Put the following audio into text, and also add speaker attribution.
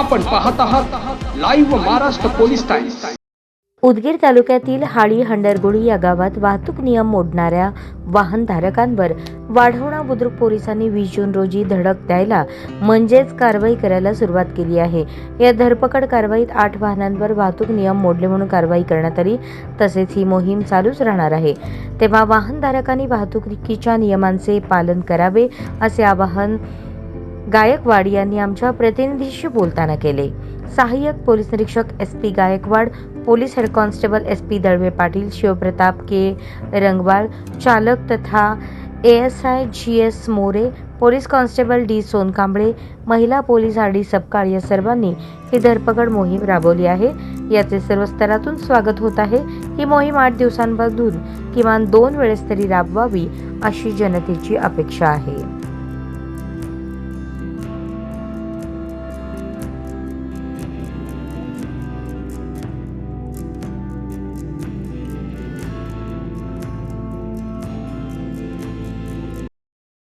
Speaker 1: आपण पाहत आहात live Maharashtra police times
Speaker 2: Udgir तालुक्यातील हाळी हंडरगुळी या गावात वाहतूक नियम मोडणाऱ्या वाहनधारकांवर वाढवणा बुद्रुक पोलिसांनी वीस जून रोजी धडक द्यायला म्हणजेच कारवाई करायला सुरुवात केली आहे. या धरपकड कारवाईत आठ वाहनांवर वाहतूक नियम मोडले म्हणून कारवाई करण्यात आली तसेच ही मोहीम चालूच राहणार आहे. तेव्हा वाहनधारकांनी वाहतुकीच्या नियमांचे पालन करावे असे आवाहन गायकवाड यांनी आमच्या प्रतिनिधीशी बोलताना केले. सहाय्यक पोलीस निरीक्षक S P Gaikwad police head constable S P Dalve Patil Shivpratap K Rangwal चालक तथा A S I G S More police constable D Sonkamble महिला पोलीस आर डी सपकाळ या सर्वांनी ही धरपकड मोहीम राबवली आहे. याचे सर्व स्तरातून स्वागत होत आहे. ही मोहीम आठ दिवसांपासून किमान दोन वेळेस तरी राबवावी अशी जनतेची अपेक्षा आहे.